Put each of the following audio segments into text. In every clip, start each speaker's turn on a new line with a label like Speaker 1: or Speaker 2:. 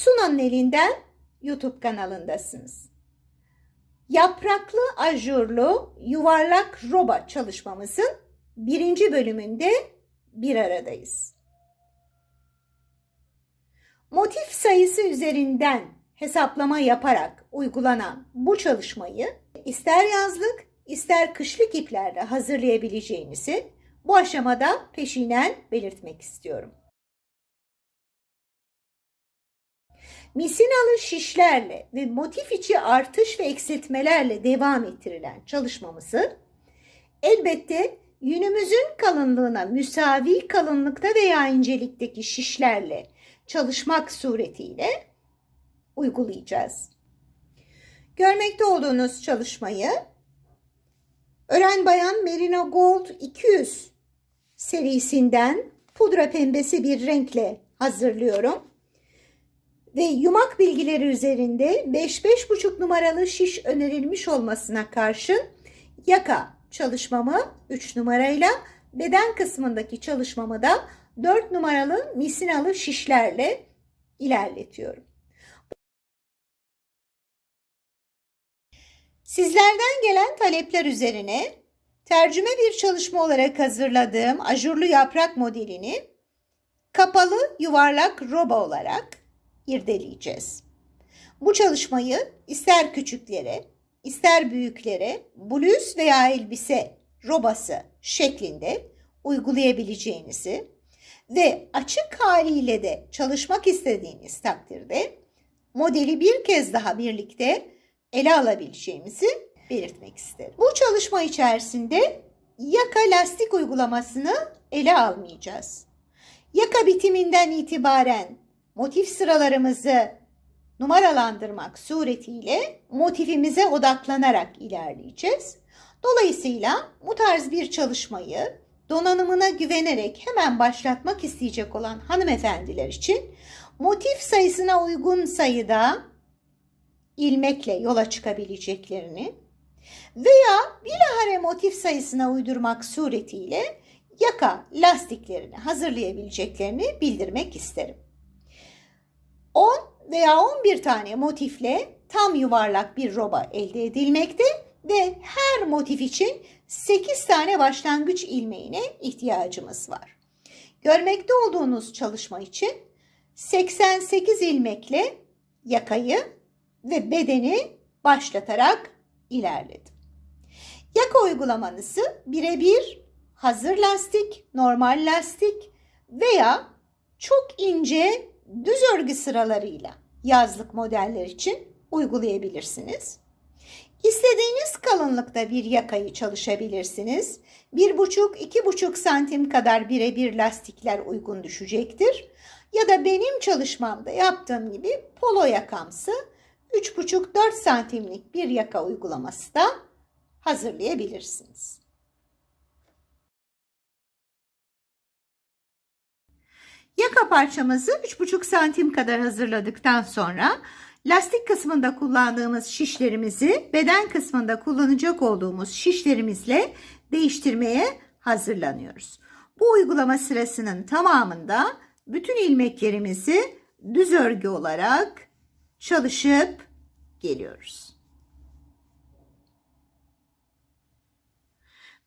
Speaker 1: Sunan'ın elinden YouTube kanalındasınız. Yapraklı ajurlu yuvarlak roba çalışmamızın birinci bölümünde bir aradayız. Motif sayısı üzerinden hesaplama yaparak uygulanan bu çalışmayı ister yazlık ister kışlık iplerle hazırlayabileceğinizi bu aşamada peşinen belirtmek istiyorum. Misinalı şişlerle ve motif içi artış ve eksiltmelerle devam ettirilen çalışmamızı elbette yünümüzün kalınlığına müsavi kalınlıkta veya incelikteki şişlerle çalışmak suretiyle uygulayacağız. Görmekte olduğunuz çalışmayı Ören Bayan Merino Gold 200 serisinden pudra pembesi bir renkle hazırlıyorum. Ve yumak bilgileri üzerinde 5-5,5 numaralı şiş önerilmiş olmasına karşın yaka çalışmamı 3 numarayla beden kısmındaki çalışmamı da 4 numaralı misinalı şişlerle ilerletiyorum. Sizlerden gelen talepler üzerine tercüme bir çalışma olarak hazırladığım ajurlu yaprak modelini kapalı yuvarlak roba olarak irdeleyeceğiz. Bu çalışmayı ister küçüklere, ister büyüklere bluz veya elbise robası şeklinde uygulayabileceğinizi ve açık haliyle de çalışmak istediğiniz takdirde modeli bir kez daha birlikte ele alabileceğimizi belirtmek isterim. Bu çalışma içerisinde yaka lastik uygulamasını ele almayacağız. Yaka bitiminden itibaren motif sıralarımızı numaralandırmak suretiyle motifimize odaklanarak ilerleyeceğiz. Dolayısıyla bu tarz bir çalışmayı donanımına güvenerek hemen başlatmak isteyecek olan hanımefendiler için motif sayısına uygun sayıda ilmekle yola çıkabileceklerini veya bilahare motif sayısına uydurmak suretiyle yaka lastiklerini hazırlayabileceklerini bildirmek isterim. 10 veya 11 tane motifle tam yuvarlak bir roba elde edilmekte ve her motif için 8 tane başlangıç ilmeğine ihtiyacımız var. Görmekte olduğunuz çalışma için 88 ilmekle yakayı ve bedeni başlatarak ilerledim. Yaka uygulamanızı birebir hazır lastik, normal lastik veya çok ince düz örgü sıralarıyla yazlık modeller için uygulayabilirsiniz. İstediğiniz kalınlıkta bir yakayı çalışabilirsiniz. 1,5-2,5 santim kadar birebir lastikler uygun düşecektir. Ya da benim çalışmamda yaptığım gibi polo yakamsı 3,5-4 santimlik bir yaka uygulaması da hazırlayabilirsiniz. Yaka parçamızı 3,5 santim kadar hazırladıktan sonra lastik kısmında kullandığımız şişlerimizi beden kısmında kullanacak olduğumuz şişlerimizle değiştirmeye hazırlanıyoruz. Bu uygulama sırasının tamamında bütün ilmeklerimizi düz örgü olarak çalışıp geliyoruz.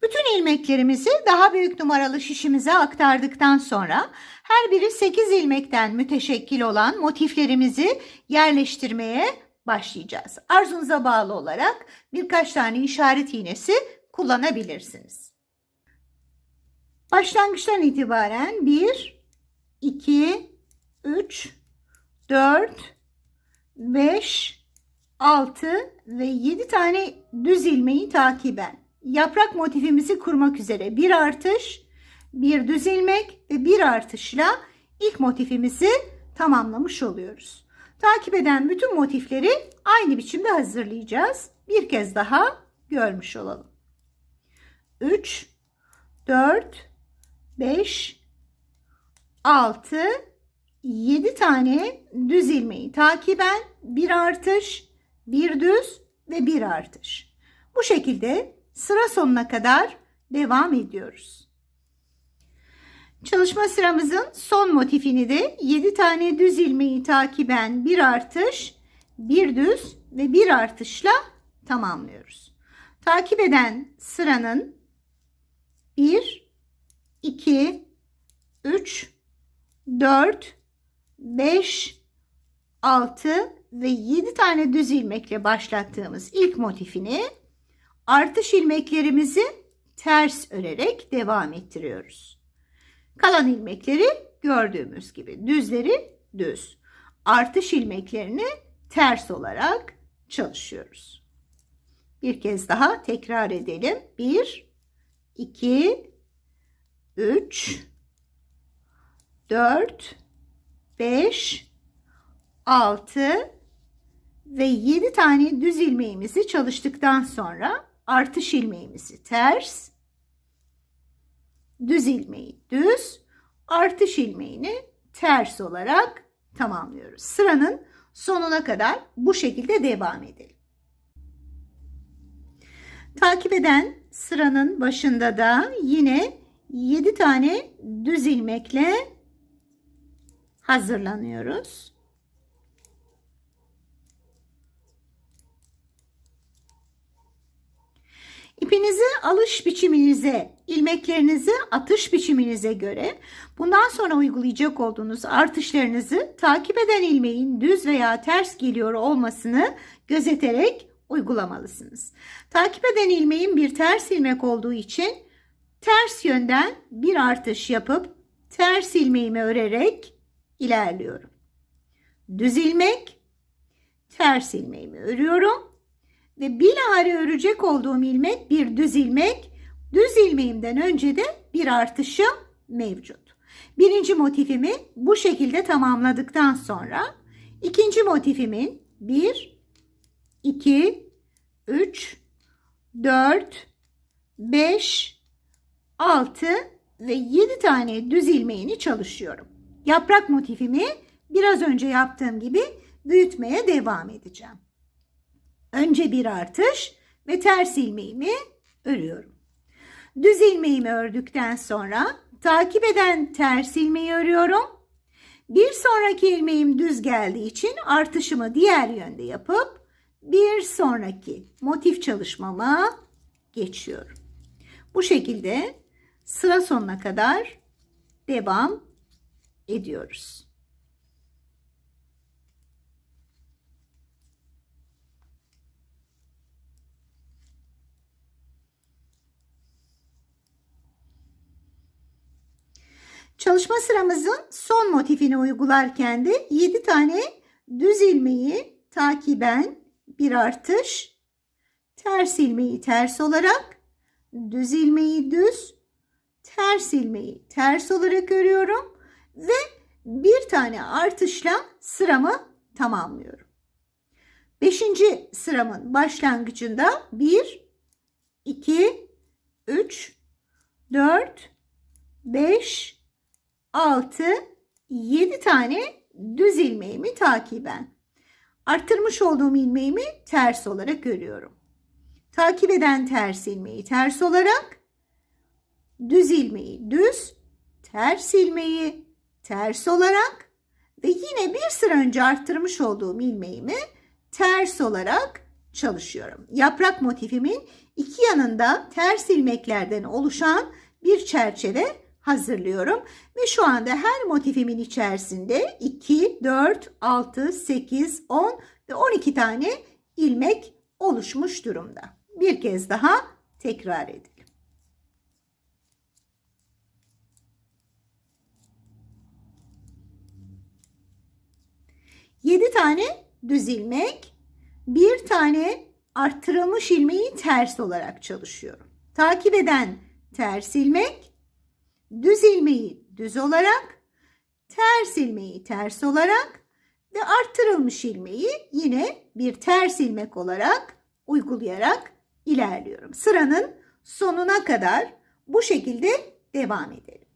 Speaker 1: Bütün ilmeklerimizi daha büyük numaralı şişimize aktardıktan sonra her biri 8 ilmekten müteşekkil olan motiflerimizi yerleştirmeye başlayacağız. Arzunuza bağlı olarak birkaç tane işaret iğnesi kullanabilirsiniz. Başlangıçtan itibaren 1, 2, 3, 4, 5, 6 ve 7 tane düz ilmeği takiben yaprak motifimizi kurmak üzere bir artış, bir düz ilmek ve bir artışla ilk motifimizi tamamlamış oluyoruz. Takip eden bütün motifleri aynı biçimde hazırlayacağız. Bir kez daha görmüş olalım. 3 4 5 6 7 tane düz ilmeği takiben bir artış, bir düz ve bir artış. Bu şekilde sıra sonuna kadar devam ediyoruz. Çalışma sıramızın son motifini de 7 tane düz ilmeği takiben bir artış, bir düz ve bir artışla tamamlıyoruz. Takip eden sıranın 1, 2, 3, 4, 5, 6 ve 7 tane düz ilmekle başlattığımız ilk motifini artış ilmeklerimizi ters örerek devam ettiriyoruz. Kalan ilmekleri gördüğümüz gibi düzleri düz. Artış ilmeklerini ters olarak çalışıyoruz. Bir kez daha tekrar edelim. 1 2 3 4 5 6 ve 7 tane düz ilmeğimizi çalıştıktan sonra artış ilmeğimizi ters, düz ilmeği düz, artış ilmeğini ters olarak tamamlıyoruz. Sıranın sonuna kadar bu şekilde devam edelim. Takip eden sıranın başında da yine 7 tane düz ilmekle hazırlanıyoruz. İpinizi alış biçiminize, ilmeklerinizi atış biçiminize göre bundan sonra uygulayacak olduğunuz artışlarınızı takip eden ilmeğin düz veya ters geliyor olmasını gözeterek uygulamalısınız. Takip eden ilmeğin bir ters ilmek olduğu için ters yönden bir artış yapıp ters ilmeğimi örerek ilerliyorum. Düz ilmek, ters ilmeğimi örüyorum ve bilahare örecek olduğum ilmek bir düz ilmek. Düz ilmeğimden önce de bir artışım mevcut. Birinci motifimi bu şekilde tamamladıktan sonra ikinci motifimin 1, 2, 3, 4, 5, 6 ve 7 tane düz ilmeğini çalışıyorum. Yaprak motifimi biraz önce yaptığım gibi büyütmeye devam edeceğim. Önce bir artış ve ters ilmeğimi örüyorum. Düz ilmeğimi ördükten sonra takip eden ters ilmeği örüyorum. Bir sonraki ilmeğim düz geldiği için artışımı diğer yönde yapıp bir sonraki motif çalışmama geçiyorum. Bu şekilde sıra sonuna kadar devam ediyoruz. Çalışma sıramızın son motifini uygularken de 7 tane düz ilmeği takiben bir artış, ters ilmeği ters olarak, düz ilmeği düz, ters ilmeği ters olarak örüyorum ve bir tane artışla sıramı tamamlıyorum. Beşinci sıramın başlangıcında 1, 2, 3, 4, 5, 6, 7 tane düz ilmeğimi takiben. Arttırmış olduğum ilmeğimi ters olarak örüyorum. Takip eden ters ilmeği ters olarak, düz ilmeği düz, ters ilmeği ters olarak ve yine bir sıra önce arttırmış olduğum ilmeğimi ters olarak çalışıyorum. Yaprak motifimin iki yanında ters ilmeklerden oluşan bir çerçeve hazırlıyorum. Ve şu anda her motifimin içerisinde 2, 4, 6, 8, 10 ve 12 tane ilmek oluşmuş durumda. Bir kez daha tekrar edelim. Yedi tane düz ilmek, bir tane arttırılmış ilmeği ters olarak çalışıyorum. Takip eden ters ilmek, düz ilmeği düz olarak, ters ilmeği ters olarak ve arttırılmış ilmeği yine bir ters ilmek olarak uygulayarak ilerliyorum. Sıranın sonuna kadar bu şekilde devam edelim.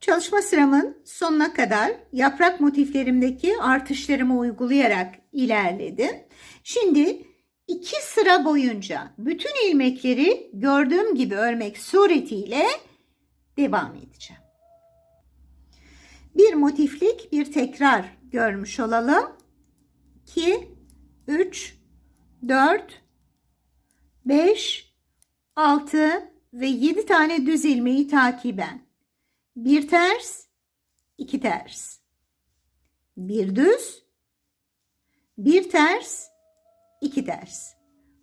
Speaker 1: Çalışma sıramın sonuna kadar yaprak motiflerimdeki artışlarımı uygulayarak ilerledim. Şimdi iki sıra boyunca bütün ilmekleri gördüğüm gibi örmek suretiyle devam edeceğim. Bir motiflik bir tekrar görmüş olalım. 2, 3, 4, 5, 6 ve 7 tane düz ilmeği takiben. Bir ters, iki ters. Bir düz, bir ters, iki ters.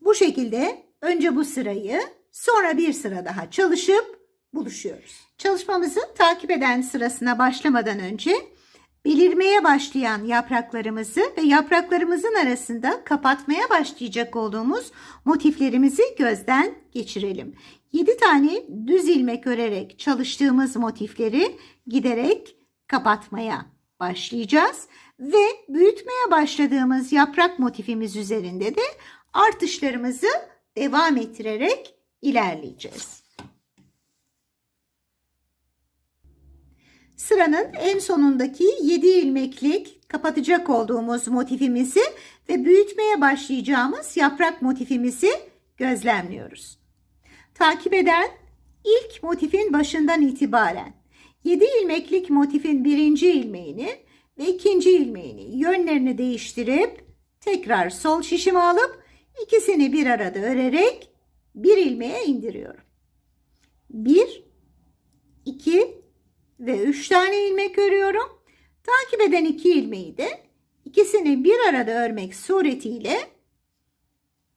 Speaker 1: Bu şekilde önce bu sırayı sonra bir sıra daha çalışıp buluşuyoruz. Çalışmamızı takip eden sırasına başlamadan önce belirmeye başlayan yapraklarımızı ve yapraklarımızın arasında kapatmaya başlayacak olduğumuz motiflerimizi gözden geçirelim. 7 tane düz ilmek örerek çalıştığımız motifleri giderek kapatmaya başlayacağız ve büyütmeye başladığımız yaprak motifimiz üzerinde de artışlarımızı devam ettirerek ilerleyeceğiz. Sıranın en sonundaki 7 ilmeklik kapatacak olduğumuz motifimizi ve büyütmeye başlayacağımız yaprak motifimizi gözlemliyoruz. Takip eden ilk motifin başından itibaren 7 ilmeklik motifin birinci ilmeğini ve ikinci ilmeğini yönlerini değiştirip tekrar sol şişimi alıp ikisini bir arada örerek bir ilmeğe indiriyorum. 1 2 ve 3 tane ilmek örüyorum. Takip eden iki ilmeği de ikisini bir arada örmek suretiyle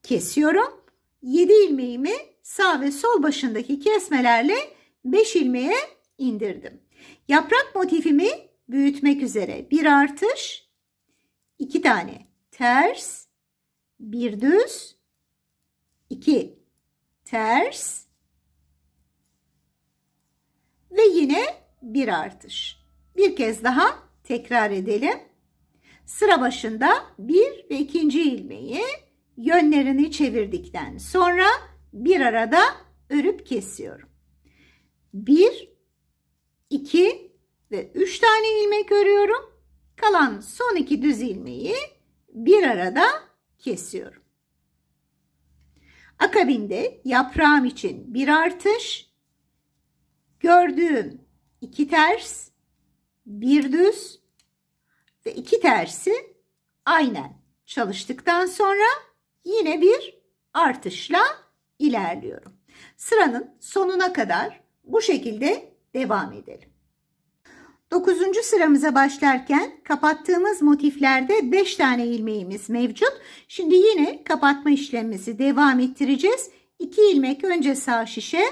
Speaker 1: kesiyorum. 7 ilmeğimi sağ ve sol başındaki kesmelerle 5 ilmeğe indirdim. Yaprak motifimi büyütmek üzere bir artış, iki tane ters, bir düz, iki ters ve yine bir artış. Bir kez daha tekrar edelim. Sıra başında bir ve ikinci ilmeği yönlerini çevirdikten sonra bir arada örüp kesiyorum. Bir, iki ve üç tane ilmek örüyorum. Kalan son iki düz ilmeği bir arada kesiyorum. Akabinde yaprağım için bir artış, gördüğüm iki ters, bir düz ve iki tersi aynen çalıştıktan sonra yine bir artışla ilerliyorum. Sıranın sonuna kadar bu şekilde devam edelim. Dokuzuncu sıramıza başlarken kapattığımız motiflerde 5 tane ilmeğimiz mevcut. Şimdi yine kapatma işlemimizi devam ettireceğiz. 2 ilmek önce sağ şişe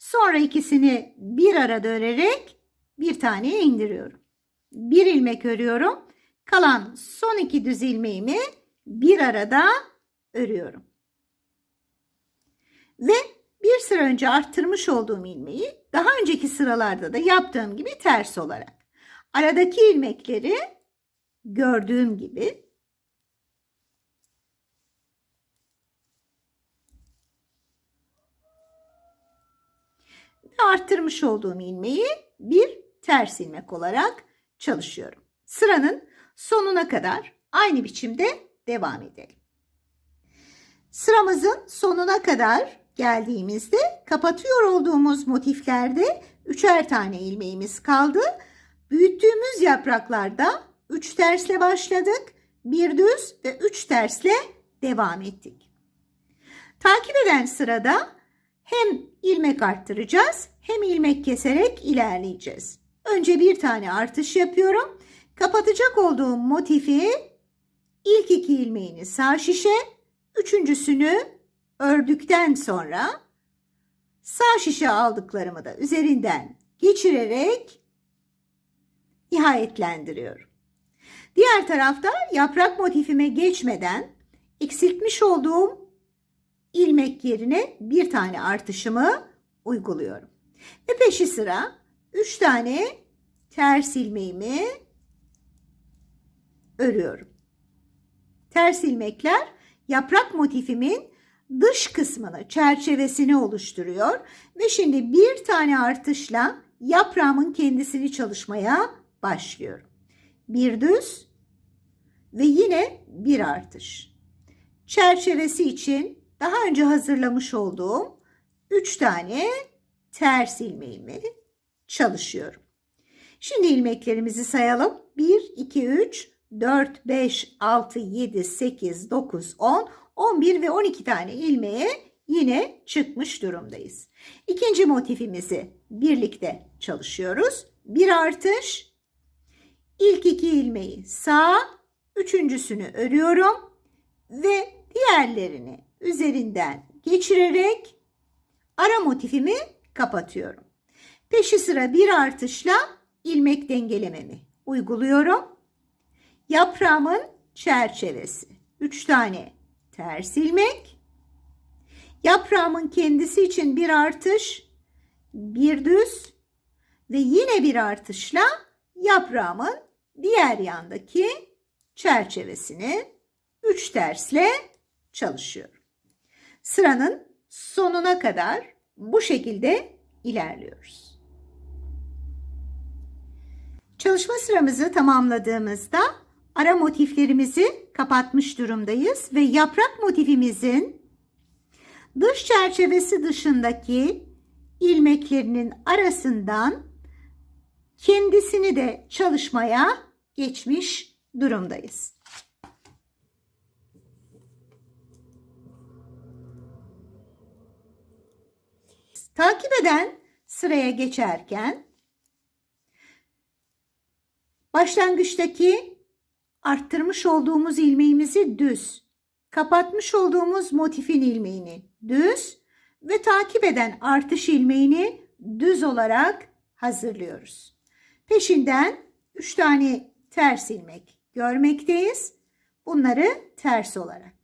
Speaker 1: sonra ikisini bir arada örerek bir taneye indiriyorum. Bir ilmek örüyorum. Kalan son iki düz ilmeğimi bir arada örüyorum. Ve bir sıra önce arttırmış olduğum ilmeği daha önceki sıralarda da yaptığım gibi ters olarak. Aradaki ilmekleri gördüğüm gibi arttırmış olduğum ilmeği bir ters ilmek olarak çalışıyorum. Sıranın sonuna kadar aynı biçimde devam edelim. Sıramızın sonuna kadar geldiğimizde kapatıyor olduğumuz motiflerde üçer tane ilmeğimiz kaldı. Büyüttüğümüz yapraklarda 3 tersle başladık. Bir düz ve 3 tersle devam ettik. Takip eden sırada hem ilmek arttıracağız hem ilmek keserek ilerleyeceğiz. Önce bir tane artış yapıyorum. Kapatacak olduğum motifi ilk iki ilmeğini sağ şişe, üçüncüsünü ördükten sonra sağ şişe aldıklarımı da üzerinden geçirerek nihayetlendiriyorum. Diğer tarafta yaprak motifime geçmeden eksiltmiş olduğum ilmek yerine bir tane artışımı uyguluyorum. Ve peşi sıra 3 tane ters ilmeğimi örüyorum. Ters ilmekler yaprak motifimin dış kısmını, çerçevesini oluşturuyor ve şimdi bir tane artışla yaprağımın kendisini çalışmaya başlıyorum. Bir düz ve yine bir artış. Çerçevesi için daha önce hazırlamış olduğum 3 tane ters ilmeğimi çalışıyorum. Şimdi ilmeklerimizi sayalım. 1, 2, 3, 4, 5, 6, 7, 8, 9, 10, 11 ve 12 tane ilmeğe yine çıkmış durumdayız. İkinci motifimizi birlikte çalışıyoruz. Bir artış. İlk iki ilmeği sağ, üçüncüsünü örüyorum ve diğerlerini üzerinden geçirerek ara motifimi kapatıyorum. Peşi sıra bir artışla ilmek dengelememi uyguluyorum. Yaprağımın çerçevesi. 3 tane ters ilmek. Yaprağımın kendisi için bir artış, bir düz ve yine bir artışla yaprağımın diğer yandaki çerçevesini 3 tersle çalışıyorum. Sıranın sonuna kadar bu şekilde ilerliyoruz. Çalışma sıramızı tamamladığımızda ara motiflerimizi kapatmış durumdayız ve yaprak motifimizin dış çerçevesi dışındaki ilmeklerinin arasından kendisini de çalışmaya geçmiş durumdayız. Takip eden sıraya geçerken başlangıçtaki arttırmış olduğumuz ilmeğimizi düz, kapatmış olduğumuz motifin ilmeğini düz ve takip eden artış ilmeğini düz olarak hazırlıyoruz. Peşinden 3 tane ters ilmek görmekteyiz. Bunları ters olarak.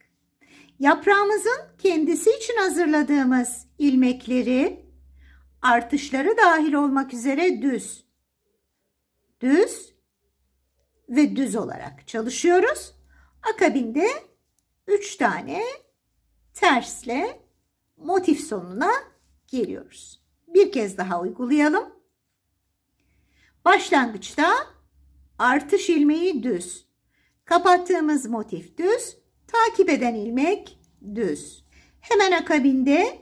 Speaker 1: Yaprağımızın kendisi için hazırladığımız ilmekleri artışları dahil olmak üzere düz, düz ve düz olarak çalışıyoruz. Akabinde 3 tane tersle motif sonuna geliyoruz. Bir kez daha uygulayalım. Başlangıçta artış ilmeği düz. Kapattığımız motif düz. Takip eden ilmek düz. Hemen akabinde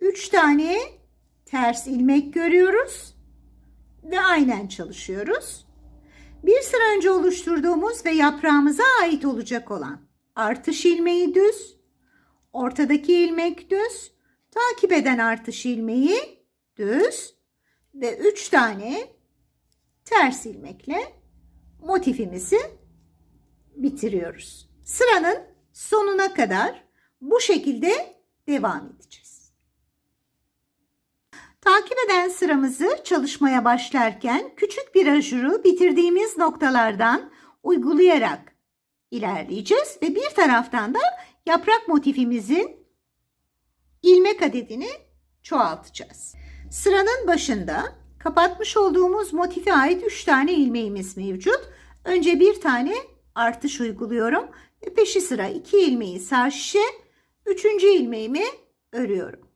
Speaker 1: 3 tane ters ilmek görüyoruz ve aynen çalışıyoruz. Bir sıra önce oluşturduğumuz ve yaprağımıza ait olacak olan artış ilmeği düz, ortadaki ilmek düz, takip eden artış ilmeği düz ve 3 tane ters ilmekle motifimizi bitiriyoruz. Sıranın sonuna kadar bu şekilde devam edeceğiz. Takip eden sıramızı çalışmaya başlarken küçük bir ajuru bitirdiğimiz noktalardan uygulayarak ilerleyeceğiz ve bir taraftan da yaprak motifimizin ilmek adedini çoğaltacağız. Sıranın başında kapatmış olduğumuz motife ait 3 tane ilmeğimiz mevcut. Önce bir tane artış uyguluyorum peşi sıra 2 ilmeği sağ şişe, 3. ilmeğimi örüyorum.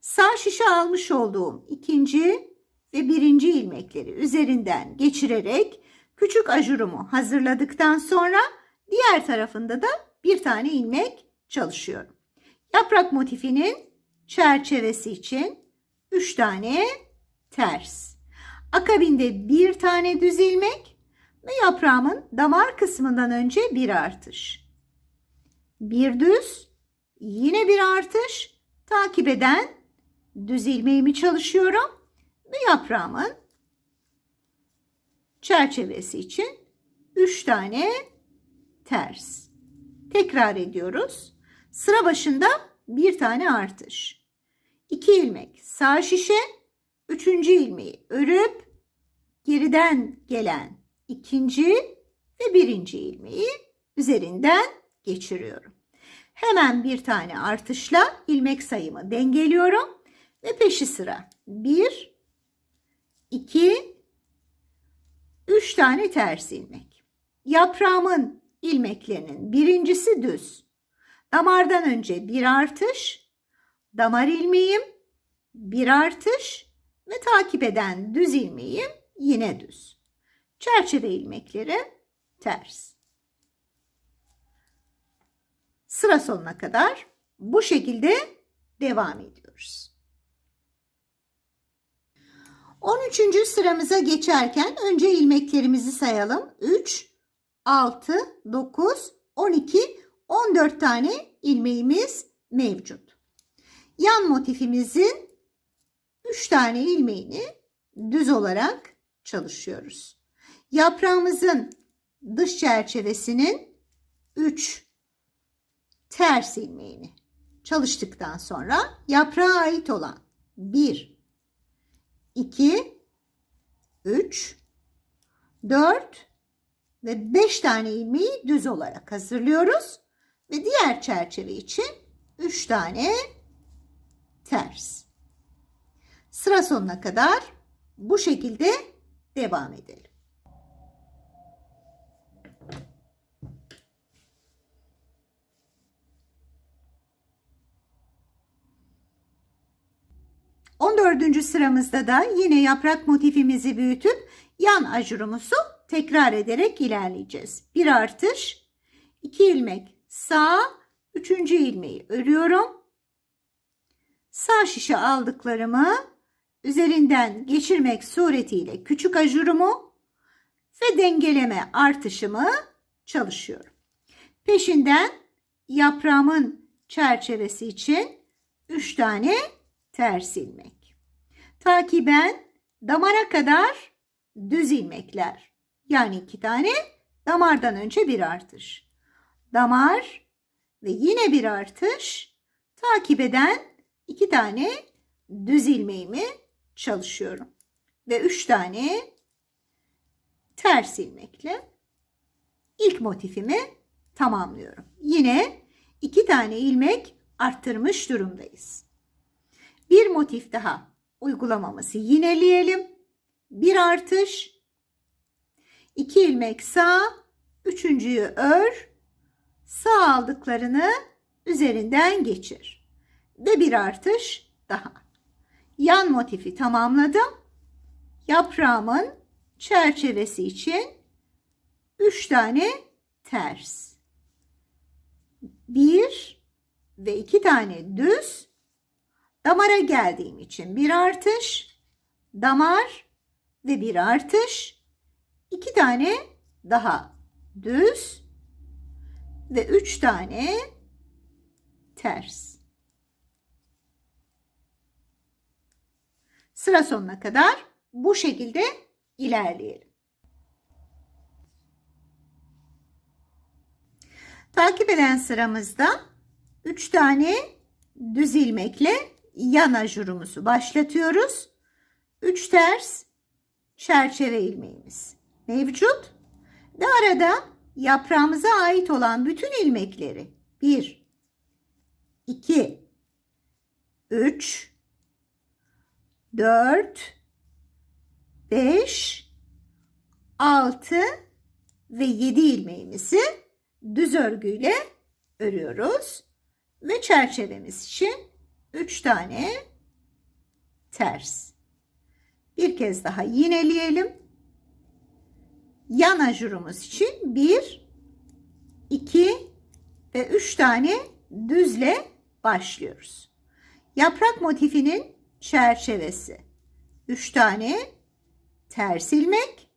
Speaker 1: Sağ şişe almış olduğum ikinci ve birinci ilmekleri üzerinden geçirerek küçük ajurumu hazırladıktan sonra diğer tarafında da bir tane ilmek çalışıyorum. Yaprak motifinin çerçevesi için 3 tane ters. Akabinde bir tane düz ilmek ve yaprağımın damar kısmından önce bir artış. Bir düz, yine bir artış, takip eden düz ilmeğimi çalışıyorum ve yaprağımın çerçevesi için 3 tane ters. Tekrar ediyoruz. Sıra başında bir tane artış. 2 ilmek sağ şişe, üçüncü ilmeği örüp geriden gelen ikinci ve birinci ilmeği üzerinden geçiriyorum. Hemen bir tane artışla ilmek sayımı dengeliyorum ve peşi sıra 1 2 3 tane ters ilmek. Yaprağımın ilmeklerinin birincisi düz. Damardan önce bir artış, damar ilmeğim, bir artış ve takip eden düz ilmeğim yine düz. Çerçeve ilmekleri ters. Sıra sonuna kadar bu şekilde devam ediyoruz. 13. sıramıza geçerken önce ilmeklerimizi sayalım. 3, 6, 9, 12, 14 tane ilmeğimiz mevcut. Yan motifimizin 3 tane ilmeğini düz olarak çalışıyoruz. Yaprağımızın dış çerçevesinin 3 ters ilmeğini çalıştıktan sonra yaprağa ait olan 1 2 3 4 ve 5 tane ilmeği düz olarak hazırlıyoruz ve diğer çerçeve için 3 tane ters. Sıra sonuna kadar bu şekilde devam edelim. On dördüncü sıramızda da yine yaprak motifimizi büyütüp yan ajurumuzu tekrar ederek ilerleyeceğiz. Bir artış, iki ilmek sağ, üçüncü ilmeği örüyorum. Sağ şişe aldıklarımı üzerinden geçirmek suretiyle küçük ajurumu ve dengeleme artışımı çalışıyorum. Peşinden yaprağımın çerçevesi için 3 tane ters ilmek. Takiben damara kadar düz ilmekler. Yani iki tane damardan önce bir artış. Damar ve yine bir artış. Takip eden iki tane düz ilmeğimi çalışıyorum. Ve üç tane ters ilmekle ilk motifimi tamamlıyorum. Yine iki tane ilmek arttırmış durumdayız. Bir motif daha uygulamamızı yineleyelim. Bir artış, iki ilmek sağ, üçüncüyü ör, sağ aldıklarını üzerinden geçir. Ve bir artış daha. Yan motifi tamamladım. Yaprağımın çerçevesi için 3 tane ters. 1 ve 2 tane düz. Damara geldiğim için bir artış, damar ve bir artış. 2 tane daha düz ve 3 tane ters. Sıra sonuna kadar bu şekilde ilerleyelim. Takip eden sıramızda 3 tane düz ilmekle yan ajurumuzu başlatıyoruz. 3 ters çerçeve ilmeğimiz mevcut. Ve arada yaprağımıza ait olan bütün ilmekleri 1 2 3 4 5 6 ve 7 ilmeğimizi düz örgüyle örüyoruz. Ve çerçevemiz için 3 tane ters. Bir kez daha yineleyelim. Yan ajurumuz için 1 2 ve 3 tane düzle başlıyoruz. Yaprak motifinin çerçevesi. 3 tane ters ilmek.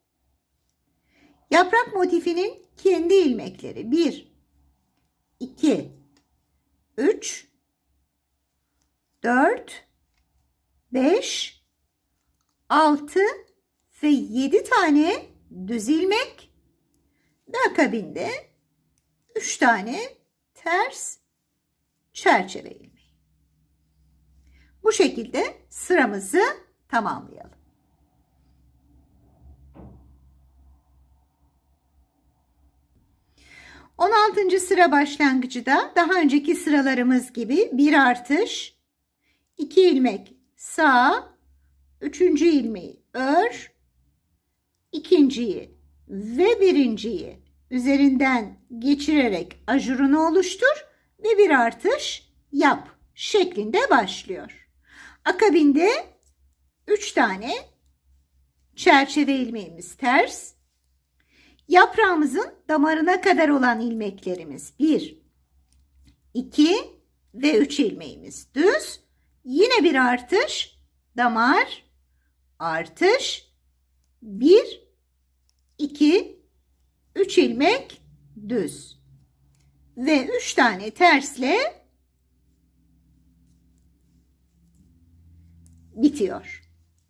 Speaker 1: Yaprak motifinin kendi ilmekleri. 1 2 3 4 5 6 ve 7 tane düz ilmek ve akabinde 3 tane ters çerçeve ilmeği. Bu şekilde sıramızı tamamlayalım. On altıncı sıra başlangıcı da daha önceki sıralarımız gibi bir artış, iki ilmek sağ, üçüncü ilmeği ör, ikinciyi ve birinciyi üzerinden geçirerek ajurunu oluştur ve bir artış yap şeklinde başlıyor. Akabinde 3 tane çerçeve ilmeğimiz ters. Yaprağımızın damarına kadar olan ilmeklerimiz 1, 2 ve 3 ilmeğimiz düz. Yine bir artış damar, artış 1 2 3 ilmek düz ve 3 tane tersle bitiyor.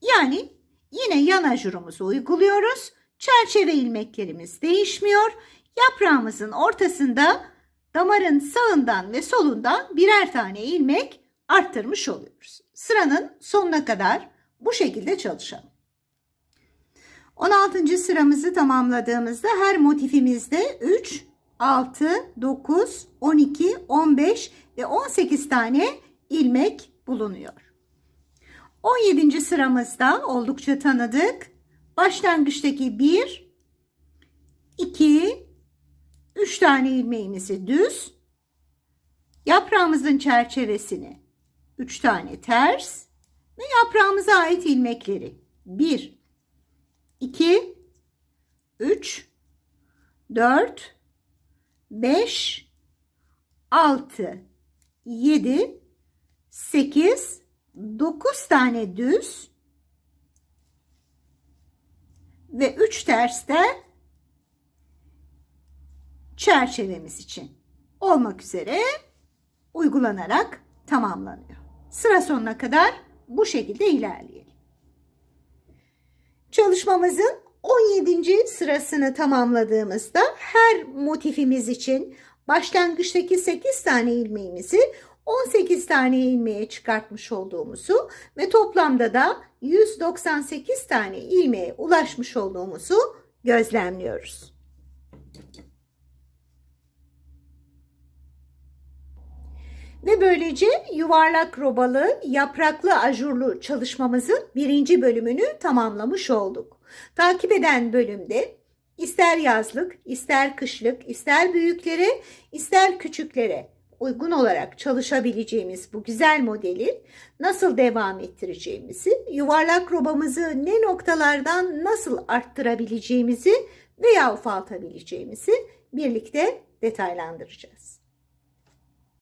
Speaker 1: Yani yine yan ajurumuzu uyguluyoruz. Çerçeve ilmeklerimiz değişmiyor. Yaprağımızın ortasında damarın sağından ve solundan birer tane ilmek arttırmış oluyoruz. Sıranın sonuna kadar bu şekilde çalışalım. 16. sıramızı tamamladığımızda her motifimizde 3, 6, 9, 12, 15 ve 18 tane ilmek bulunuyor. 17. sıramızda oldukça tanıdık. Başlangıçtaki 1, 2, 3 tane ilmeğimizi düz, yaprağımızın çerçevesini 3 tane ters ve yaprağımıza ait ilmekleri 1, 2, 3, 4, 5, 6, 7, 8, 9 tane düz ve 3 ters de çerçevemiz için olmak üzere uygulanarak tamamlanıyor. Sıra sonuna kadar bu şekilde ilerleyelim. Çalışmamızın 17. sırasını tamamladığımızda her motifimiz için başlangıçtaki 8 tane ilmeğimizi 18 tane ilmeğe çıkartmış olduğumuzu ve toplamda da 198 tane ilmeğe ulaşmış olduğumuzu gözlemliyoruz. Ve böylece yuvarlak robalı, yapraklı ajurlu çalışmamızın birinci bölümünü tamamlamış olduk. Takip eden bölümde ister yazlık, ister kışlık, ister büyüklere, ister küçüklere uygun olarak çalışabileceğimiz bu güzel modeli nasıl devam ettireceğimizi, yuvarlak robamızı ne noktalardan nasıl arttırabileceğimizi veya ufaltabileceğimizi birlikte detaylandıracağız.